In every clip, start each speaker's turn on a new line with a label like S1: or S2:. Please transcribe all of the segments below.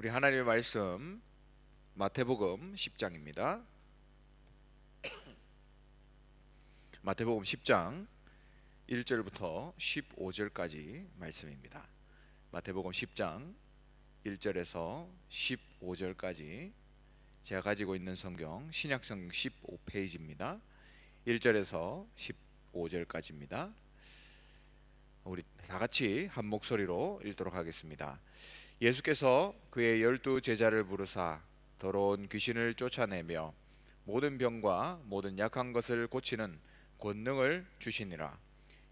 S1: 우리 하나님의 말씀 마태복음 10장입니다. 마태복음 10장 1절부터 15절까지 말씀입니다. 마태복음 10장 1절에서 15절까지 제가 가지고 있는 성경 신약 성경 15페이지입니다. 1절에서 15절까지입니다. 우리 다 같이 한 목소리로 읽도록 하겠습니다. 예수께서 그의 열두 제자를 부르사 더러운 귀신을 쫓아내며 모든 병과 모든 약한 것을 고치는 권능을 주시니라.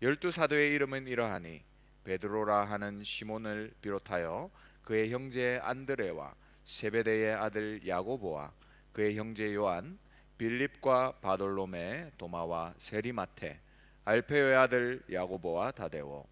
S1: 열두 사도의 이름은 이러하니 베드로라 하는 시몬을 비롯하여 그의 형제 안드레와 세베대의 아들 야고보와 그의 형제 요한 빌립과 바돌로메 도마와 세리마테 알페오의 아들 야고보와 다데오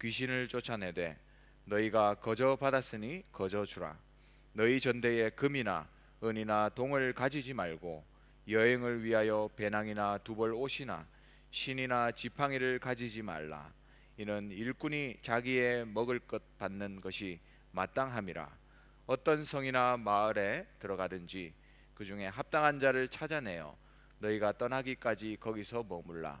S1: 귀신을 쫓아내되 너희가 거저 받았으니 거저 주라. 너희 전대에 금이나 은이나 동을 가지지 말고 여행을 위하여 배낭이나 두벌 옷이나 신이나 지팡이를 가지지 말라. 이는 일꾼이 자기의 먹을 것 받는 것이 마땅함이라. 어떤 성이나 마을에 들어가든지 그 중에 합당한 자를 찾아내어 너희가 떠나기까지 거기서 머물라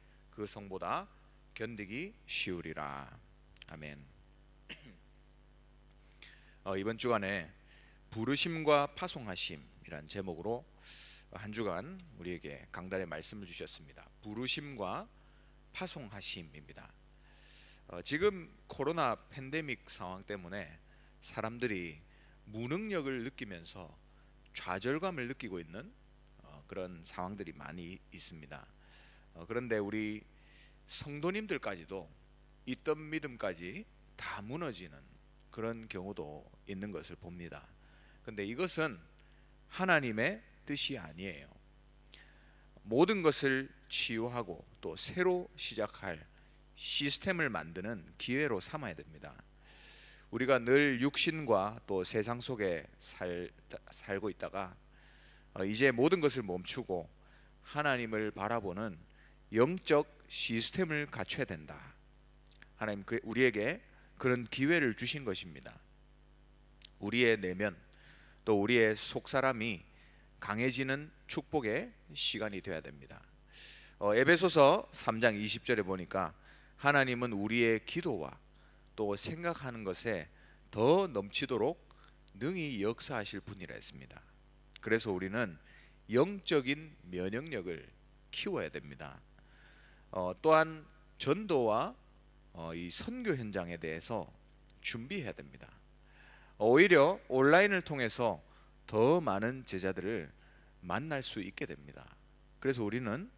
S1: 그 성보다 견디기 쉬우리라 아멘 어, 이번 주간에 부르심과 파송하심이란 제목으로 한 주간 우리에게 강단의 말씀을 주셨습니다. 부르심과 파송하심입니다. 어, 지금 코로나 팬데믹 상황 때문에 사람들이 무능력을 느끼면서 좌절감을 느끼고 있는 어, 그런 상황들이 많이 있습니다. 어, 그런데 우리 성도님들까지도 있던 믿음까지 다 무너지는 그런 경우도 있는 것을 봅니다. 근데 이것은 하나님의 뜻이 아니에요. 모든 것을 치유하고 또 새로 시작할 시스템을 만드는 기회로 삼아야 됩니다. 우리가 늘 육신과 또 세상 속에 살, 살고 있다가 어, 이제 모든 것을 멈추고 하나님을 바라보는 영적 시스템을 갖춰야 된다. 하나님 그 우리에게 그런 기회를 주신 것입니다. 우리의 내면 또 우리의 속 사람이 강해지는 축복의 시간이 되어야 됩니다. 어, 에베소서 3장 20절에 보니까 하나님은 우리의 기도와 또 생각하는 것에 더 넘치도록 능히 역사하실 분이라 했습니다. 그래서 우리는 영적인 면역력을 키워야 됩니다. 어, 또한 전도와 어, 이 선교 현장에 대해서 준비해야 됩니다. 오히려 온라인을 통해서 더 많은 제자들을 만날 수 있게 됩니다. 그래서 우리는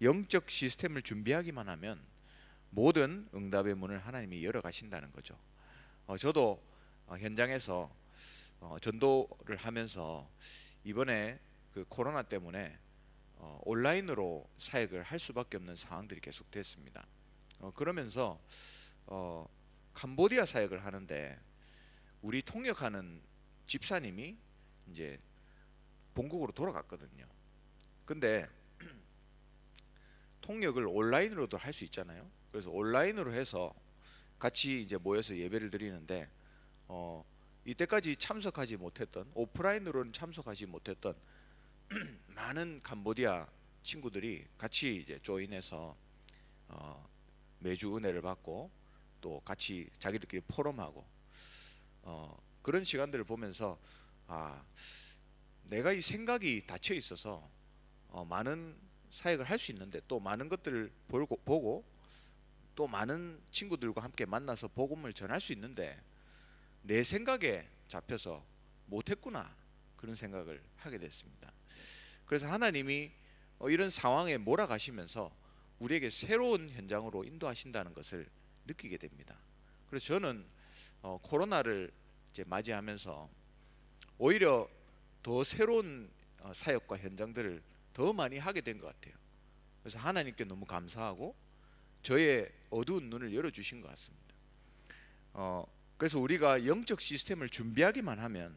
S1: 영적 시스템을 준비하기만 하면 모든 응답의 문을 하나님이 열어 가신다는 거죠. 어, 저도 어, 현장에서 어, 전도를 하면서 이번에 그 코로나 때문에 어, 온라인으로 사역을 할 수밖에 없는 상황들이 계속됐습니다. 어, 그러면서 어, 캄보디아 사역을 하는데 우리 통역하는 집사님이 이제 본국으로 돌아갔거든요. 근데 통역을 온라인으로도 할 수 있잖아요. 그래서 온라인으로 해서 같이 이제 모여서 예배를 드리는데 어, 이때까지 참석하지 못했던 오프라인으로는 참석하지 못했던 많은 캄보디아 친구들이 같이 이제 조인해서 어, 매주 은혜를 받고 또 같이 자기들끼리 포럼하고 어, 그런 시간들을 보면서 아 내가 이 생각이 닫혀 있어서 어, 많은 사역을 할 수 있는데 또 많은 것들을 보고, 보고 또 많은 친구들과 함께 만나서 복음을 전할 수 있는데 내 생각에 잡혀서 못했구나 그런 생각을 하게 됐습니다. 그래서 하나님이 어, 이런 상황에 몰아가시면서 우리에게 새로운 현장으로 인도하신다는 것을 느끼게 됩니다. 그래서 저는 어, 코로나를 이제 맞이하면서 오히려 더 새로운 어, 사역과 현장들을 더 많이 하게 된 것 같아요. 그래서 하나님께 너무 감사하고 저의 어두운 눈을 열어주신 것 같습니다. 어, 그래서 우리가 영적 시스템을 준비하기만 하면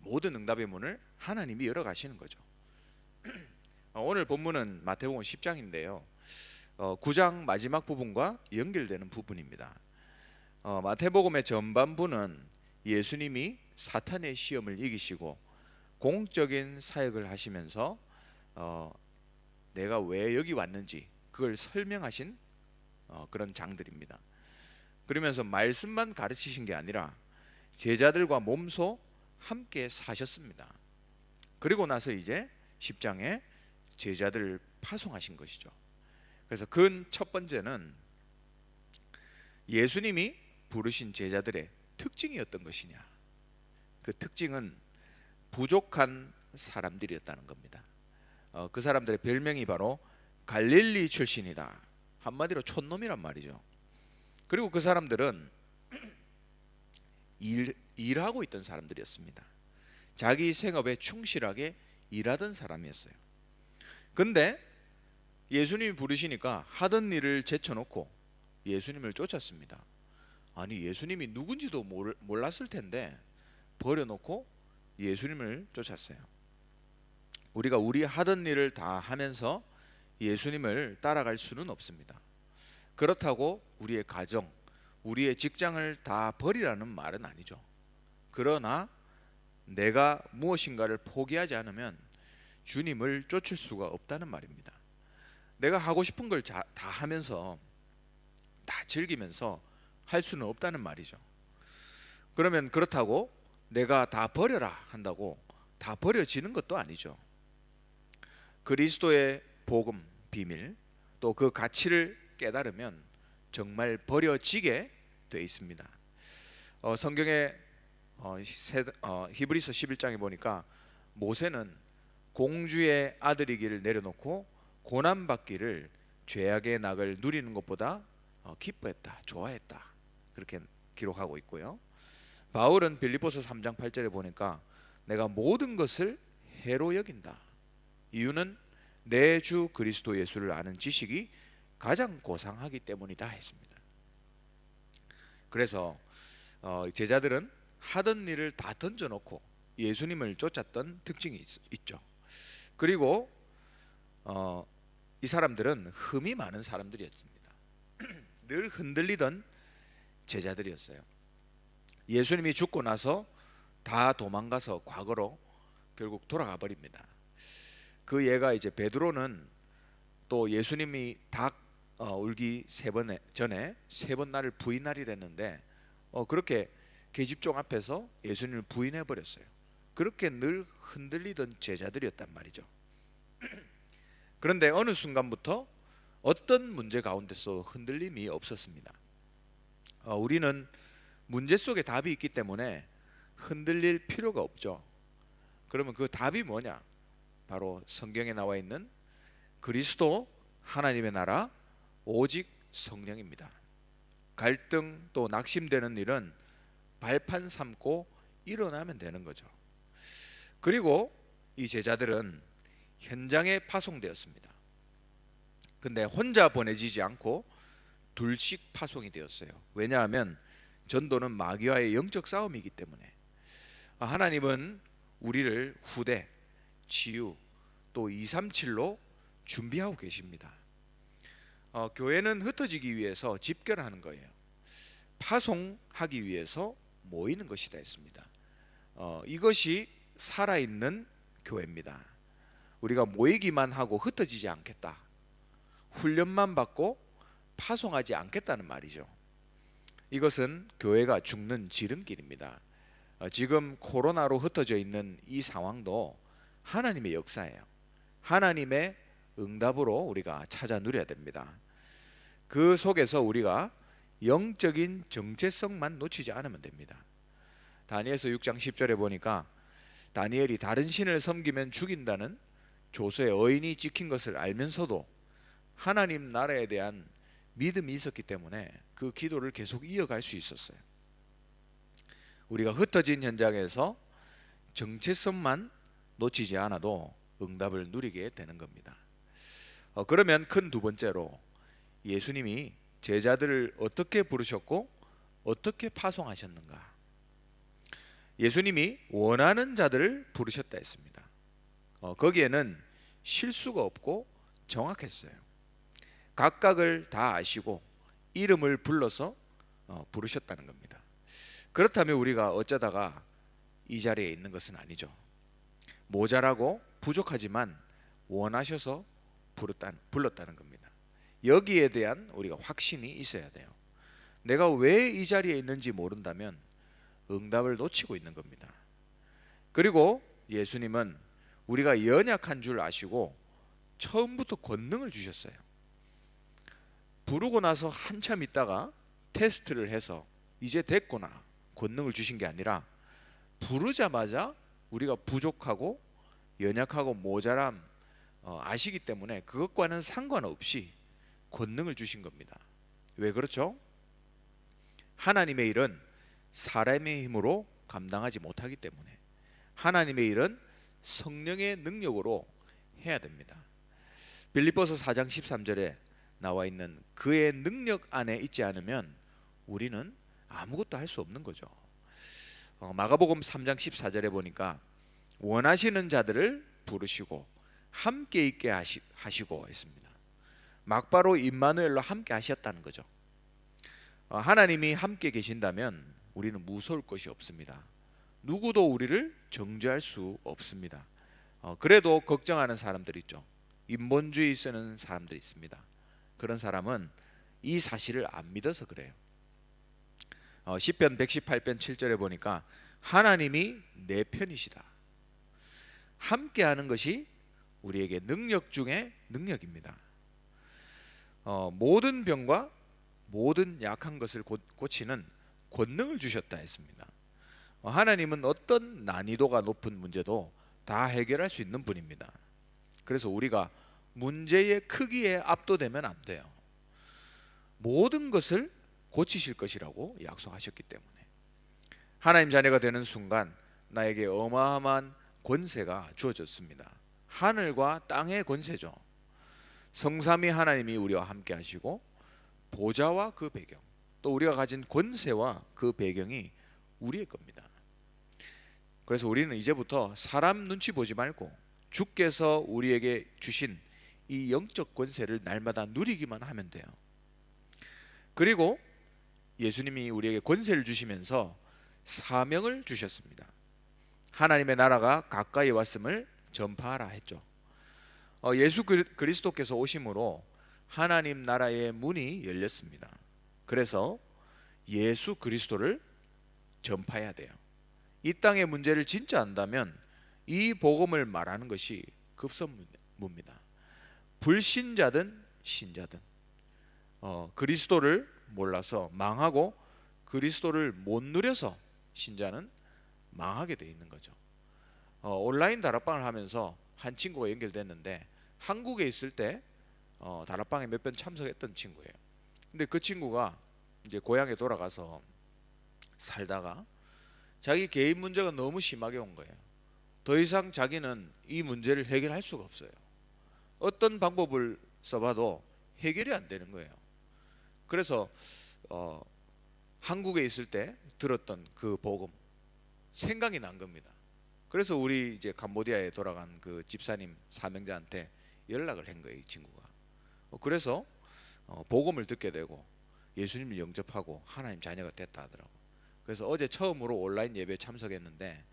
S1: 모든 응답의 문을 하나님이 열어 가시는 거죠. 어, 오늘 본문은 마태복음 10장인데요. 어, 9장 마지막 부분과 연결되는 부분입니다. 어, 마태복음의 전반부는 예수님이 사탄의 시험을 이기시고 공적인 사역을 하시면서 어, 내가 왜 여기 왔는지 그걸 설명하신 어, 그런 장들입니다. 그러면서 말씀만 가르치신 게 아니라 제자들과 몸소 함께 사셨습니다. 그리고 나서 이제 10장에 제자들을 파송하신 것이죠. 그래서 그 첫 번째는 예수님이 부르신 제자들의 특징이었던 것이냐. 그 특징은 부족한 사람들이었다는 겁니다. 어, 그 사람들의 별명이 바로 갈릴리 출신이다. 한마디로 촌놈이란 말이죠. 그리고 그 사람들은 일, 일하고 있던 사람들이었습니다. 자기 생업에 충실하게 일하던 사람이었어요. 근데 예수님이 부르시니까 하던 일을 제쳐놓고 예수님을 쫓았습니다. 아니 예수님이 누군지도 몰랐을 텐데 버려놓고 예수님을 쫓았어요. 우리가 우리 하던 일을 다 하면서 예수님을 따라갈 수는 없습니다. 그렇다고 우리의 가정, 우리의 직장을 다 버리라는 말은 아니죠. 그러나 내가 무엇인가를 포기하지 않으면 주님을 쫓을 수가 없다는 말입니다. 내가 하고 싶은 걸 다 하면서 다 즐기면서 할 수는 없다는 말이죠. 그러면 그렇다고 내가 다 버려라 한다고 다 버려지는 것도 아니죠. 그리스도의 복음 비밀 또 그 가치를 깨달으면 정말 버려지게 돼 있습니다. 어, 성경에 어, 세, 어, 히브리서 11장에 보니까 모세는 공주의 아들이기를 내려놓고 고난 받기를 죄악의 낙을 누리는 것보다 어, 기뻐했다, 좋아했다 그렇게 기록하고 있고요. 바울은 빌립보서 3장 8절에 보니까 내가 모든 것을 해로 여긴다. 이유는 내 주 그리스도 예수를 아는 지식이 가장 고상하기 때문이다 했습니다. 그래서 어, 제자들은 하던 일을 다 던져놓고 예수님을 쫓았던 특징이 있, 죠 그리고 어, 이 사람들은 흠이 많은 사람들이었습니다. 늘 흔들리던 제자들이었어요. 예수님이 죽고 나서 다 도망가서 과거로 결국 돌아가 버립니다. 그 얘가 이제 베드로는 또 예수님이 닭 어, 울기 세 번에 전에 세 번 나를 부인하리랬는데 어, 그렇게 계집종 앞에서 예수님을 부인해 버렸어요. 그렇게 늘 흔들리던 제자들이었단 말이죠. 그런데 어느 순간부터 어떤 문제 가운데서 흔들림이 없었습니다. 어, 우리는 문제 속에 답이 있기 때문에 흔들릴 필요가 없죠. 그러면 그 답이 뭐냐? 바로 성경에 나와 있는 그리스도 하나님의 나라 오직 성령입니다. 갈등 또 낙심되는 일은 발판 삼고 일어나면 되는 거죠. 그리고 이 제자들은 현장에 파송되었습니다. 근데 혼자 보내지지 않고 둘씩 파송이 되었어요. 왜냐하면 전도는 마귀와의 영적 싸움이기 때문에 하나님은 우리를 후대, 치유, 또 237로 준비하고 계십니다. 어, 교회는 흩어지기 위해서 집결하는 거예요. 파송하기 위해서 모이는 것이다 했습니다. 어, 이것이 살아있는 교회입니다. 우리가 모이기만 하고 흩어지지 않겠다. 훈련만 받고 파송하지 않겠다는 말이죠. 이것은 교회가 죽는 지름길입니다. 어, 지금 코로나로 흩어져 있는 이 상황도 하나님의 역사예요. 하나님의 응답으로 우리가 찾아 누려야 됩니다. 그 속에서 우리가 영적인 정체성만 놓치지 않으면 됩니다. 다니엘서 6장 10절에 보니까 다니엘이 다른 신을 섬기면 죽인다는 조서의 어인이 찍힌 것을 알면서도 하나님 나라에 대한 믿음이 있었기 때문에 그 기도를 계속 이어갈 수 있었어요. 우리가 흩어진 현장에서 정체성만 놓치지 않아도 응답을 누리게 되는 겁니다. 어, 그러면 큰 두 번째로 예수님이 제자들을 어떻게 부르셨고 어떻게 파송하셨는가? 예수님이 원하는 자들을 부르셨다 했습니다. 어, 거기에는 실수가 없고 정확했어요. 각각을 다 아시고 이름을 불러서 어, 부르셨다는 겁니다. 그렇다면 우리가 어쩌다가 이 자리에 있는 것은 아니죠. 모자라고 부족하지만 원하셔서 부르다, 불렀다는 겁니다. 여기에 대한 우리가 확신이 있어야 돼요. 내가 왜 이 자리에 있는지 모른다면 응답을 놓치고 있는 겁니다. 그리고 예수님은 우리가 연약한 줄 아시고 처음부터 권능을 주셨어요. 부르고 나서 한참 있다가 테스트를 해서 이제 됐구나 권능을 주신 게 아니라 부르자마자 우리가 부족하고 연약하고 모자람 어, 아시기 때문에 그것과는 상관없이 권능을 주신 겁니다. 왜 그렇죠? 하나님의 일은 사람의 힘으로 감당하지 못하기 때문에 하나님의 일은 성령의 능력으로 해야 됩니다. 빌립보서 4장 13절에 나와 있는 그의 능력 안에 있지 않으면 우리는 아무것도 할 수 없는 거죠. 어, 마가복음 3장 14절에 보니까 원하시는 자들을 부르시고 함께 있게 하시, 하시고 했습니다. 막바로 임마누엘로 함께 하셨다는 거죠. 어, 하나님이 함께 계신다면 우리는 무서울 것이 없습니다. 누구도 우리를 정죄할 수 없습니다. 어, 그래도 걱정하는 사람들 있죠. 인본주의 쓰는 사람들이 있습니다. 그런 사람은 이 사실을 안 믿어서 그래요. 어, 시편 118편 7절에 보니까 하나님이 내 편이시다. 함께 하는 것이 우리에게 능력 중에 능력입니다. 어, 모든 병과 모든 약한 것을 고, 고치는 권능을 주셨다 했습니다. 어, 하나님은 어떤 난이도가 높은 문제도 다 해결할 수 있는 분입니다. 그래서 우리가 문제의 크기에 압도되면 안 돼요. 모든 것을 고치실 것이라고 약속하셨기 때문에 하나님 자녀가 되는 순간 나에게 어마어마한 권세가 주어졌습니다. 하늘과 땅의 권세죠. 성삼위 하나님이 우리와 함께 하시고 보좌와 그 배경 또 우리가 가진 권세와 그 배경이 우리의 겁니다. 그래서 우리는 이제부터 사람 눈치 보지 말고 주께서 우리에게 주신 이 영적 권세를 날마다 누리기만 하면 돼요. 그리고 예수님이 우리에게 권세를 주시면서 사명을 주셨습니다. 하나님의 나라가 가까이 왔음을 전파하라 했죠. 어, 예수 그리스도께서 오심으로 하나님 나라의 문이 열렸습니다. 그래서 예수 그리스도를 전파해야 돼요. 이 땅의 문제를 진짜 안다면 이 복음을 말하는 것이 급선무입니다. 불신자든 신자든 어, 그리스도를 몰라서 망하고 그리스도를 못 누려서 신자는 망하게 돼 있는 거죠. 어, 온라인 다락방을 하면서 한 친구가 연결됐는데 한국에 있을 때 어, 다락방에 몇 번 참석했던 친구예요. 근데 그 친구가 이제 고향에 돌아가서 살다가 자기 개인 문제가 너무 심하게 온 거예요. 더 이상 자기는 이 문제를 해결할 수가 없어요. 어떤 방법을 써봐도 해결이 안 되는 거예요. 그래서 어, 한국에 있을 때 들었던 그 복음 생각이 난 겁니다. 그래서 우리 이제 캄보디아에 돌아간 그 집사님 사명자한테 연락을 한 거예요, 이 친구가. 어, 그래서 어, 복음을 듣게 되고 예수님을 영접하고 하나님 자녀가 됐다 하더라고. 그래서 어제 처음으로 온라인 예배에 참석했는데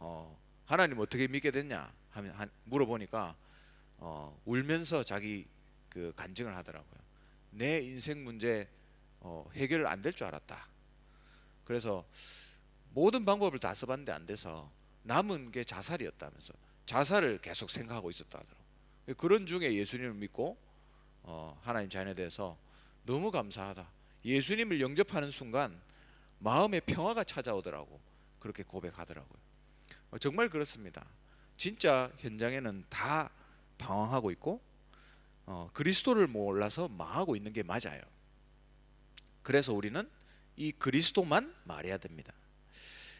S1: 어, 하나님 어떻게 믿게 됐냐 하면 한, 물어보니까 어, 울면서 자기 그 간증을 하더라고요. 내 인생 문제 어, 해결 안 될 줄 알았다. 그래서 모든 방법을 다 써봤는데 안 돼서 남은 게 자살이었다면서 자살을 계속 생각하고 있었다 하더라고. 그런 중에 예수님을 믿고 어, 하나님 자녀에 대해서 너무 감사하다. 예수님을 영접하는 순간 마음의 평화가 찾아오더라고. 그렇게 고백하더라고요. 어, 정말 그렇습니다. 진짜 현장에는 다 방황하고 있고 어, 그리스도를 몰라서 망하고 있는 게 맞아요. 그래서 우리는 이 그리스도만 말해야 됩니다.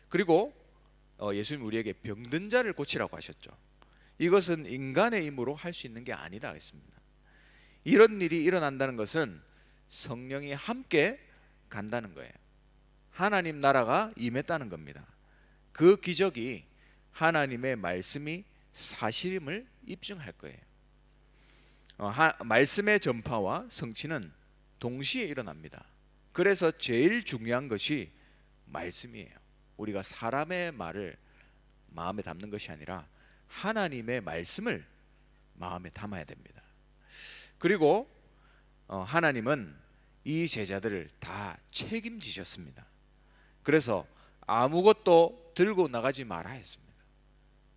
S1: 그리고 어, 예수님 우리에게 병든 자를 고치라고 하셨죠. 이것은 인간의 힘으로 할 수 있는 게 아니다 했습니다. 이런 일이 일어난다는 것은 성령이 함께 간다는 거예요. 하나님 나라가 임했다는 겁니다. 그 기적이 하나님의 말씀이 사실임을 입증할 거예요. 어, 하, 말씀의 전파와 성취는 동시에 일어납니다. 그래서 제일 중요한 것이 말씀이에요. 우리가 사람의 말을 마음에 담는 것이 아니라 하나님의 말씀을 마음에 담아야 됩니다. 그리고 어, 하나님은 이 제자들을 다 책임지셨습니다. 그래서 아무것도 들고 나가지 마라 했습니다.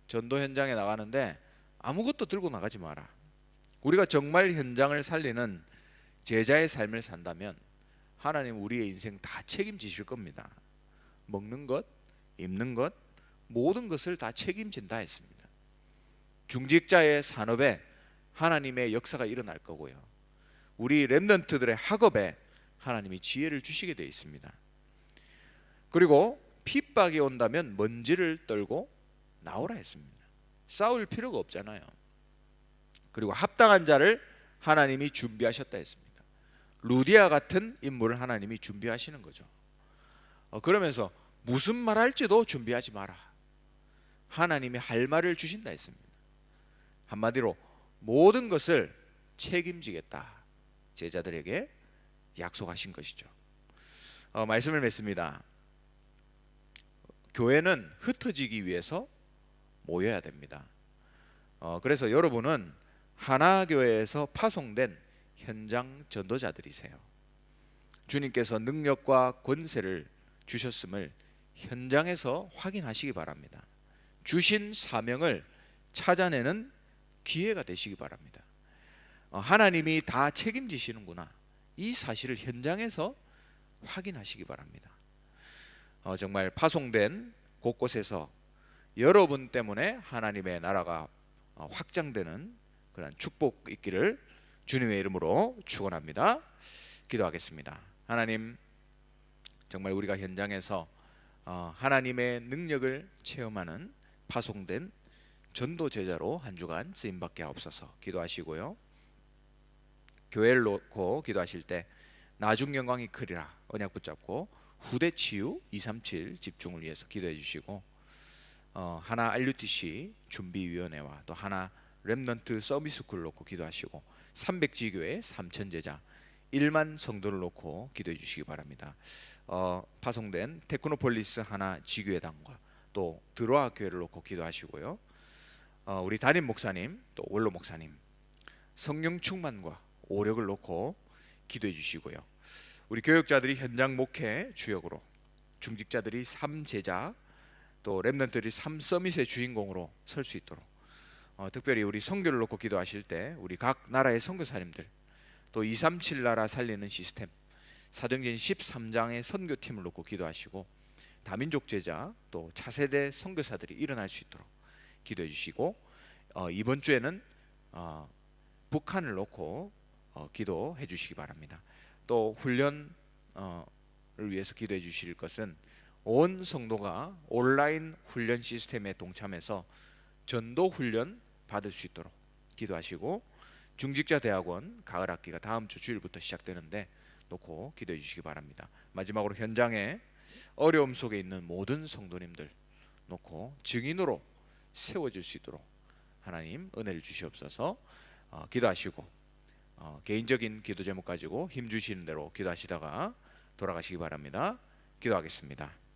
S1: 전도 현장에 나가는데 아무것도 들고 나가지 마라. 우리가 정말 현장을 살리는 제자의 삶을 산다면 하나님 우리의 인생 다 책임지실 겁니다. 먹는 것, 입는 것, 모든 것을 다 책임진다 했습니다. 중직자의 산업에 하나님의 역사가 일어날 거고요. 우리 렘넌트들의 학업에 하나님이 지혜를 주시게 되어 있습니다. 그리고 핍박이 온다면 먼지를 떨고 나오라 했습니다. 싸울 필요가 없잖아요. 그리고 합당한 자를 하나님이 준비하셨다 했습니다. 루디아 같은 인물을 하나님이 준비하시는 거죠. 어, 그러면서 무슨 말 할지도 준비하지 마라. 하나님이 할 말을 주신다 했습니다. 한마디로 모든 것을 책임지겠다. 제자들에게 약속하신 것이죠. 어, 말씀을 맺습니다. 교회는 흩어지기 위해서 모여야 됩니다. 어, 그래서 여러분은 하나 교회에서 파송된 현장 전도자들이세요. 주님께서 능력과 권세를 주셨음을 현장에서 확인하시기 바랍니다. 주신 사명을 찾아내는 기회가 되시기 바랍니다. 어, 하나님이 다 책임지시는구나. 이 사실을 현장에서 확인하시기 바랍니다. 어, 정말 파송된 곳곳에서 여러분 때문에 하나님의 나라가 어, 확장되는 그런 축복 있기를 주님의 이름으로 축원합니다. 기도하겠습니다. 하나님 정말 우리가 현장에서 어, 하나님의 능력을 체험하는 파송된 전도 제자로 한 주간 쓰임 받게 하옵소서. 기도하시고요. 교회를 놓고 기도하실 때 나중 영광이 크리라 언약 붙잡고 후대 치유 237 집중을 위해서 기도해 주시고 어, 하나 RUTC 준비위원회와 또 하나 렘넌트 서비스쿨 놓고 기도하시고 300지교회 3천 제자 1만 성도를 놓고 기도해 주시기 바랍니다. 어, 파송된 테크노폴리스 하나 지교회당과 또 드로아 교회를 놓고 기도하시고요. 어, 우리 담임 목사님 또 원로 목사님 성령 충만과 오력을 놓고 기도해 주시고요. 우리 교육자들이 현장 목회 주역으로 중직자들이 삼 제자 또 렘넌트들이 삼 서밋의 주인공으로 설 수 있도록 어, 특별히 우리 선교를 놓고 기도하실 때 우리 각 나라의 선교사님들 또 237 나라 살리는 시스템 사도행전 13장의 선교팀을 놓고 기도하시고 다민족 제자 또 차세대 선교사들이 일어날 수 있도록 기도해 주시고 어, 이번 주에는 어, 북한을 놓고 어, 기도해 주시기 바랍니다. 또 훈련을 위해서 기도해 주실 것은 온 성도가 온라인 훈련 시스템에 동참해서 전도 훈련 받을 수 있도록 기도하시고 중직자 대학원 가을 학기가 다음 주 주일부터 시작되는데 놓고 기도해 주시기 바랍니다. 마지막으로 현장에 어려움 속에 있는 모든 성도님들 놓고 증인으로 세워질 수 있도록 하나님 은혜를 주시옵소서 어, 기도하시고 어, 개인적인 기도 제목 가지고 힘 주시는 대로 기도하시다가 돌아가시기 바랍니다. 기도하겠습니다.